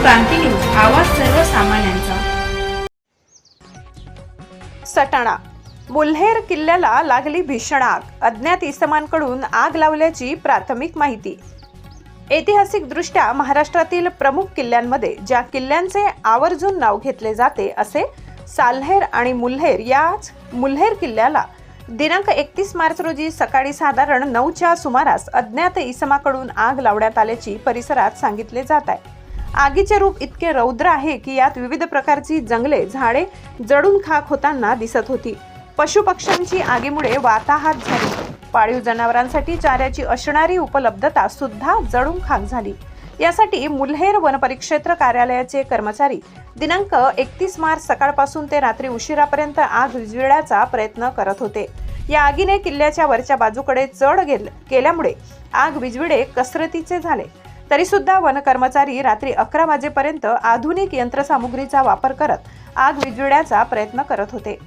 क्रांती news आवाज सर्वसामान्यांचा. सटाणा. मुल्हेर किल्ल्याला लागली भीषण आग. अज्ञात इसमांकडून आग लावल्याची प्राथमिक माहिती. ऐतिहासिकदृष्ट्या महाराष्ट्रातील प्रमुख किल्ल्यांमध्ये ज्या किल्ल्यांचे आवर्जून नाव घेतले जाते असे साल्हेर आणि मुल्हेर याच मुल्हेर किल्ल्याला दिनांक एकतीस मार्च रोजी सकाळी साधारण नऊच्या सुमारास अज्ञात इसमाकडून आग लावण्यात आल्याची परिसरात सांगितले जात आहे. आगीचे रूप इतके रौद्र आहे की यात विविध प्रकारची जंगले झाडे जडून खाक होताना दिसत होती. पशुपक्ष्यांची आगीमुळे वाताहात झाली. पाळीव जनावरांसाठी चाऱ्याची असणारी उपलब्धता सुद्धा जडून खाक झाली. यासाठी मुल्हेर वनपरिक्षेत्र कार्यालयाचे कर्मचारी दिनांक एकतीस मार्च सकाळपासून ते रात्री उशिरापर्यंत आग विझविण्याचा प्रयत्न करत होते. या आगीने किल्ल्याच्या वरच्या बाजूकडे चढ गेल केल्यामुळे आग विजविडे कसरतीचे झाले. तरीसुद्धा वनकर्मचारी वन कर्मचारी रात्री अकरा वाजेपर्यंत आधुनिक यंत्रसामुग्रीचा वापर करत आग विजविण्याचा प्रयत्न करत होते.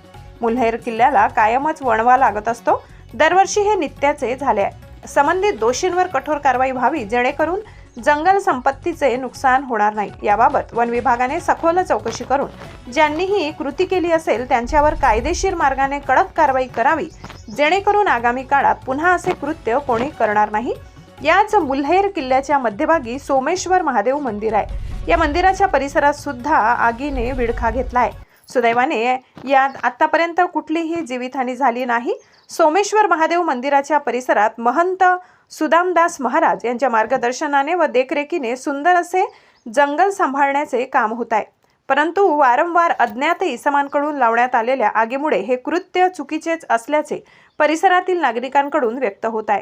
मुल्हेर किल्ल्याला कायमच वणवा लागत असतो. दरवर्षी हे नित्याचे झाले आहे. संबंधित दोषींवर कठोर कारवाई व्हावी जेणेकरून जंगल संपत्तीचे नुकसान होणार नाही. याबाबत वन विभागाने सखोल चौकशी करून ज्यांनी ही कृती केली असेल त्यांच्यावर कायदेशीर मार्गाने कडक कारवाई करावी जेणेकरून आगामी काळात पुन्हा असे कृत्य कोणी करणार नाही. याच मुल्हेर किल्ल्याच्या मध्यभागी सोमेश्वर महादेव मंदिर आहे. या मंदिराच्या परिसरात सुद्धा आगीने विडखा आहे सुदैवाने यात आतापर्यंत कुठलीही जीवितहानी झाली नाही. सोमेश्वर महादेव मंदिराच्या परिसरात महंत सुदामदास महाराज यांच्या मार्गदर्शनाने व देखरेखीने सुंदर असे जंगल सांभाळण्याचे काम होत आहे. परंतु वारंवार अज्ञात इसमांकडून लावण्यात आलेल्या आगीमुळे हे कृत्य चुकीचेच असल्याचे परिसरातील नागरिकांकडून व्यक्त होत आहे.